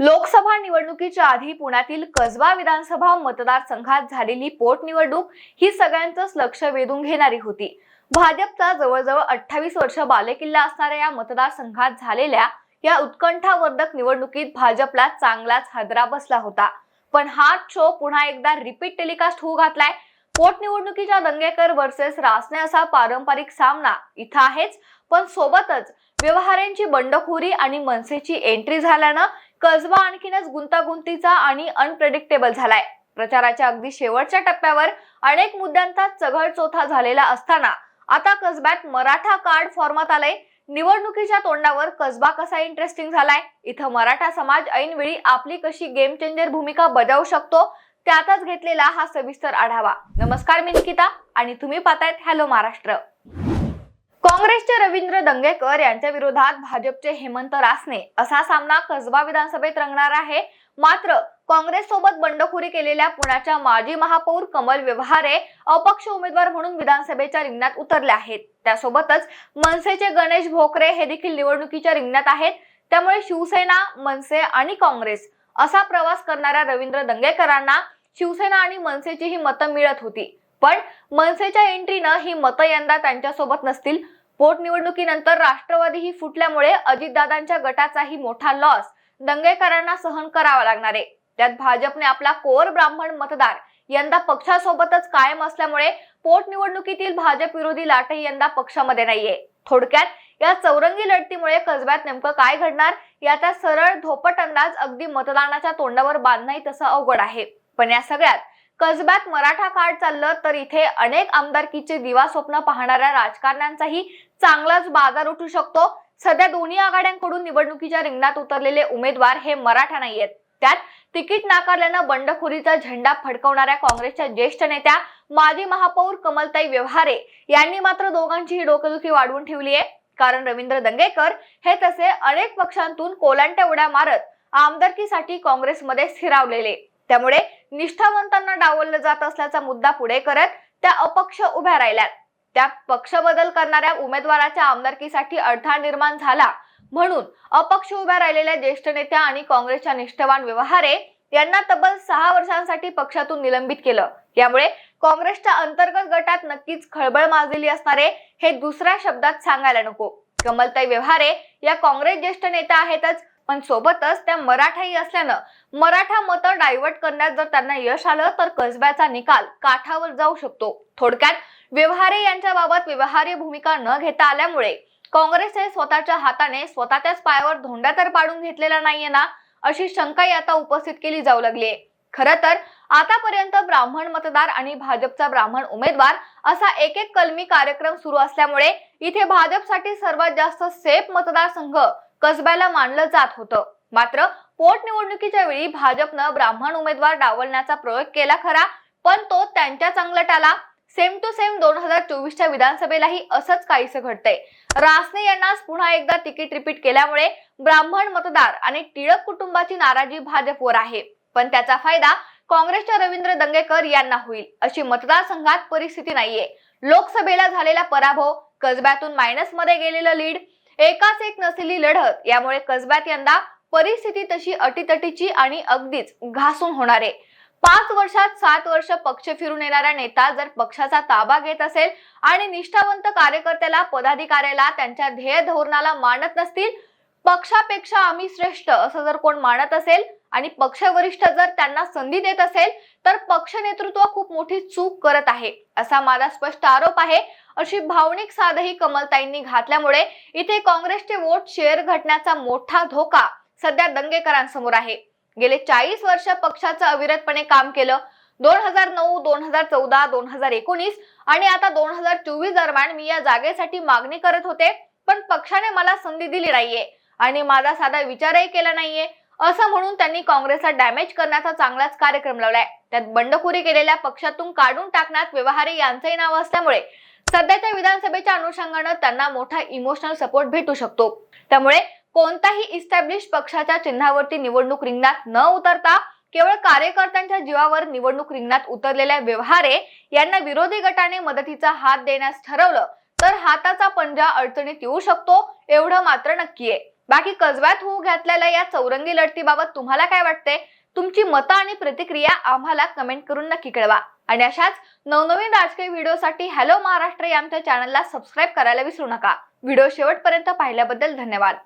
लोकसभा निवडणुकीच्या आधी पुण्यातील कसबा विधानसभा मतदारसंघात झालेली पोटनिवडणूक ही सगळ्यांचंच लक्ष वेधून घेणारी होती. भाजपचा जवळजवळ अठ्ठावीस वर्ष बालेकिल्ला असणाऱ्या या मतदारसंघात झालेल्या या उत्कंठावर्धक निवडणुकीत भाजपला चांगलाच हादरा बसला होता. पण हा शो पुन्हा एकदा रिपीट टेलिकास्ट होऊ घातलाय. पोटनिवडणुकीच्या दंगेकर वर्सेस रासने असा पारंपरिक सामना इथं आहेच. पण सोबतच व्यवहारांची बंडखोरी आणि मनसेची एंट्री झाल्यानं कसबा आणखीनच गुंतागुंतीचा आणि अनप्रेडिक्टेबल झालाय. प्रचाराच्या अगदी शेवटच्या टप्प्यावर अनेक मुद्द्यांचा चघळचोथा झालेला असताना आता कसब्यात मराठा कार्ड फॉर्मात आलंय. निवडणुकीच्या तोंडावर कसबा कसा इंटरेस्टिंग झालाय? इथं मराठा समाज ऐनवेळी आपली कशी गेम चेंजर भूमिका बजावू शकतो? त्यातच घेतलेला हा सविस्तर आढावा. नमस्कार मी निकिता आणि तुम्ही पाहतायत हॅलो महाराष्ट्र काँग्रेसचे रवींद्र दंगेकर यांच्या विरोधात भाजपचे हेमंत रासने असा सामना कसबा विधानसभेत रंगणार आहे. मात्र काँग्रेस सोबत बंडखोरी केलेल्या पुण्याच्या माजी महापौर कमल व्यवहारे अपक्ष उमेदवार म्हणून विधानसभेच्या रिंगणात उतरले आहेत. त्यासोबतच मनसेचे गणेश भोकरे हे देखील निवडणुकीच्या रिंगणात आहेत. त्यामुळे शिवसेना मनसे आणि काँग्रेस असा प्रवास करणाऱ्या रवींद्र दंगेकरांना शिवसेना आणि मनसेची ही मतं मिळत होती. पण मनसेच्या एंट्रीनं ही मतं यंदा त्यांच्यासोबत नसतील. पोटनिवडणुकीनंतर राष्ट्रवादी ही फुटल्यामुळे अजितदादांच्या गटाचाही मोठा लॉस दंगेकरांना सहन करावा लागणार आहे. त्यात भाजपने आपला कोर ब्राह्मण मतदार यंदा पक्षासोबतच कायम असल्यामुळे पोटनिवडणुकीतील भाजप विरोधी लाटही यंदा पक्षामध्ये नाहीये. थोडक्यात या चौरंगी लढतीमुळे कसब्यात नेमकं काय घडणार याचा सरळ धोपट अंदाज अगदी मतदानाच्या तोंडावर बांधणंही तसं अवघड आहे. पण या सगळ्यात कसब्यात मराठा कार्ड चाललं तर इथे अनेक आमदारकीचे दिवा स्वप्न पाहणाऱ्या राजकारण्यांचाही चांगलाच बाजार उठू शकतो. सध्या दोन्ही आघाड्यांकडून निवडणुकीच्या रिंगणात उतरलेले उमेदवार हे मराठा नाहीयेत. त्यात तिकीट नाकारल्यानं बंडखोरीचा झेंडा फडकवणाऱ्या काँग्रेसच्या ज्येष्ठ नेत्या माजी महापौर कमलताई व्यवहारे यांनी मात्र दोघांचीही डोकेदुखी वाढवून ठेवली आहे. कारण रवींद्र दंगेकर हे तसे अनेक पक्षांतून कोलांट्या उड्या मारत आमदारकीसाठी काँग्रेसमध्ये स्थिरावलेले. त्यामुळे निष्ठावंतांना डावललं जात असल्याचा मुद्दा पुढे करत त्या अपक्ष उभ्या राहिल्यात. त्या पक्ष बदल करणाऱ्या उमेदवाराच्या आमदारकीसाठी अडथळा निर्माण झाला म्हणून अपक्ष उभ्या राहिलेल्या ज्येष्ठ नेत्या आणि काँग्रेसच्या निष्ठवान व्यवहारे यांना तब्बल सहा वर्षांसाठी पक्षातून निलंबित केलं. यामुळे काँग्रेसच्या अंतर्गत गटात नक्कीच खळबळ माजलेली असणारे हे दुसऱ्या शब्दात सांगायला नको. कमलताई व्यवहारे या काँग्रेस ज्येष्ठ नेत्या आहेतच पण सोबतच त्या मराठाही असल्यानं मराठा मतं डायव्हर्ट करण्यात जर त्यांना यश आलं तर कसब्याचा निकाल काठावर जाऊ शकतो. थोडक्यात व्यवहारे यांच्या बाबत व्यवहार्य भूमिका न घेता आल्यामुळे काँग्रेसने स्वतःच्या हाताने स्वतःच्याच पायावर धोंडा तर पाडून घेतलेला नाहीये ना अशी शंकाही आता उपस्थित केली जाऊ लागलीये खर तर आतापर्यंत ब्राह्मण मतदार आणि भाजपचा ब्राह्मण उमेदवार असा एक एक कलमी कार्यक्रम सुरू असल्यामुळे इथे भाजपसाठी सर्वात जास्त सेफ मतदारसंघ कसब्याला मानलं जात होतं. मात्र पोटनिवडणुकीच्या वेळी भाजपनं ब्राह्मण उमेदवार डावलण्याचा प्रयोग केला खरा पण तो त्यांच्या चांगलट आला सेम टू सेम दोन हजार चोवीसच्या विधानसभेलाही असंच काहीसं घडतंय. रासने यांनाच पुन्हा एकदा तिकीट रिपीट केल्यामुळे ब्राह्मण मतदार आणि टिळक कुटुंबाची नाराजी भाजपवर आहे. पण त्याचा फायदा काँग्रेसच्या रवींद्र दंगेकर यांना होईल अशी मतदारसंघात परिस्थिती नाहीये. लोकसभेला झालेला पराभव कसब्यातून मायनसमध्ये गेलेलं लीड एकाच एक नसलेली लढत यामुळे कसब्यात यंदा परिस्थिती तशी अटीतटीची आणि अगदीच घासून होणार आहे. पाच वर्षात सात वर्ष पक्ष फिरून येणारा नेता जर पक्षाचा ताबा घेत असेल आणि निष्ठावंत कार्यकर्त्याला पदाधिकाऱ्याला त्यांच्या ध्येय धोरणाला मानत नसतील पक्षापेक्षा आम्ही श्रेष्ठ असं जर कोण मानत असेल आणि पक्षवरिष्ठ जर त्यांना संधी देत असेल तर पक्ष नेतृत्व खूप मोठी चूक करत आहे असा माझा स्पष्ट आरोप आहे. अशी भावनिक साधही कमलताईंनी घातल्यामुळे इथे काँग्रेसचे वोट शेअर घटण्याचा मोठा धोका सध्या दंगेकरांसमोर आहे. गेले चाळीस वर्ष पक्षाचं अविरतपणे काम केलं. दोन हजार नऊ दोन हजार चौदा दोन हजार एकोणीस आणि आता दोन हजार चोवीस दरम्यान मी या जागेसाठी मागणी करत होते पण पक्षाने मला संधी दिली नाहीये आणि माझा साधा विचारही केला नाहीये. असं म्हणून त्यांनी काँग्रेसला डॅमेज करण्याचा चांगलाच कार्यक्रम लावलाय. त्यात बंडखोरी केलेल्या पक्षातून काढून टाकण्यात व्यवहारे यांचंही नाव असल्यामुळे सध्याच्या विधानसभेच्या अनुषंगानं त्यांना मोठा इमोशनल सपोर्ट भेटू शकतो. त्यामुळे कोणताही इस्टॅब्लिश पक्षाच्या चिन्हावरती निवडणूक रिंगणात न उतरता केवळ कार्यकर्त्यांच्या जीवावर निवडणूक रिंगणात उतरलेल्या व्यवहारे यांना विरोधी गटाने मदतीचा हात देण्यास ठरवलं तर हाताचा पंजा अडचणीत येऊ शकतो एवढं मात्र नक्की आहे. बाकी कसब्यात होऊ घातलेल्या या चौरंगी लढतीबाबत तुम्हाला काय वाटते तुमची मतं आणि प्रतिक्रिया आम्हाला कमेंट करून नक्की कळवा. आणि अशाच नवनवीन राजकीय व्हिडिओसाठी हॅलो महाराष्ट्र या आमच्या चॅनलला सबस्क्राईब करायला विसरू नका. व्हिडिओ शेवटपर्यंत पाहिल्याबद्दल धन्यवाद.